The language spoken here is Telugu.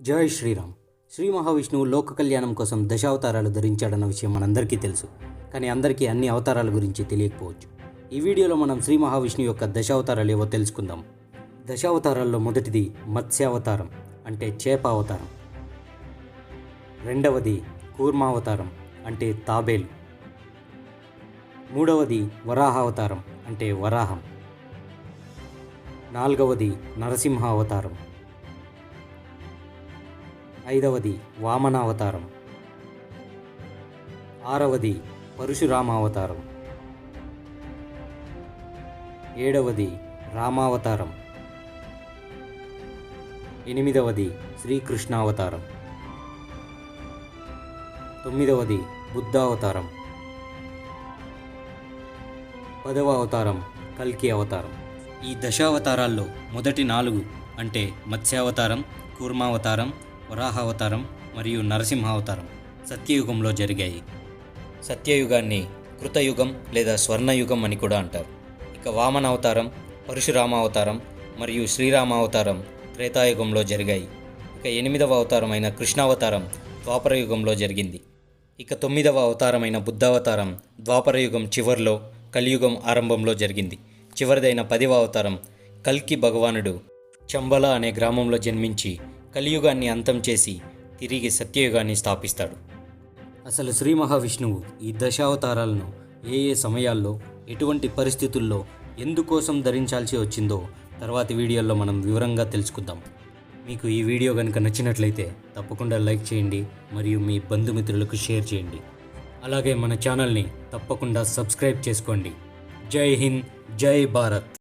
జై శ్రీరామ్. శ్రీ మహావిష్ణువు లోక కళ్యాణం కోసం దశావతారాలు ధరించాడన్న విషయం మనందరికీ తెలుసు. కానీ అందరికీ అన్ని అవతారాల గురించి తెలియకపోవచ్చు. ఈ వీడియోలో మనం శ్రీ మహావిష్ణువు యొక్క దశావతారాలు ఏవో తెలుసుకుందాం. దశావతారాల్లో మొదటిది మత్స్యావతారం అంటే చేప అవతారం. రెండవది కూర్మావతారం అంటే తాబేలు. మూడవది వరాహావతారం అంటే వరాహం. నాలుగవది నరసింహ అవతారం ఐదవది వామనావతారం. ఆరవది పరశురామావతారం. ఏడవది రామావతారం. ఎనిమిదవది శ్రీకృష్ణావతారం. తొమ్మిదవది బుద్ధావతారం. పదవ అవతారం కల్కి అవతారం ఈ దశావతారాల్లో మొదటి నాలుగు అంటే మత్స్యావతారం కూర్మావతారం వరాహావతారం మరియు నరసింహావతారం సత్యయుగంలో జరిగాయి. సత్యయుగాన్ని కృతయుగం లేదా స్వర్ణయుగం అని కూడా అంటారు. ఇక వామన అవతారం పరశురామావతారం మరియు శ్రీరామావతారం త్రేతాయుగంలో జరిగాయి. ఇక ఎనిమిదవ అవతారమైన కృష్ణావతారం ద్వాపరయుగంలో జరిగింది. ఇక తొమ్మిదవ అవతారమైన బుద్ధావతారం ద్వాపరయుగం చివర్లో కలియుగం ఆరంభంలో జరిగింది. చివరిదైన పదివ అవతారం కల్కి భగవానుడు చంబల అనే గ్రామంలో జన్మించి కలియుగాన్ని అంతం చేసి తిరిగి సత్యయుగాన్ని స్థాపిస్తాడు. అసలు శ్రీ మహావిష్ణువు ఈ దశావతారాలను ఏ ఏ సమయాల్లో ఎటువంటి పరిస్థితుల్లో ఎందుకోసం ధరించాల్సి వచ్చిందో తర్వాతి వీడియోల్లో మనం వివరంగా తెలుసుకుందాం. మీకు ఈ వీడియో కనుక నచ్చినట్లయితే తప్పకుండా లైక్ చేయండి మరియు మీ బంధుమిత్రులకు షేర్ చేయండి. అలాగే మన ఛానల్ని తప్పకుండా సబ్స్క్రైబ్ చేసుకోండి. జై హింద్ జై భారత్.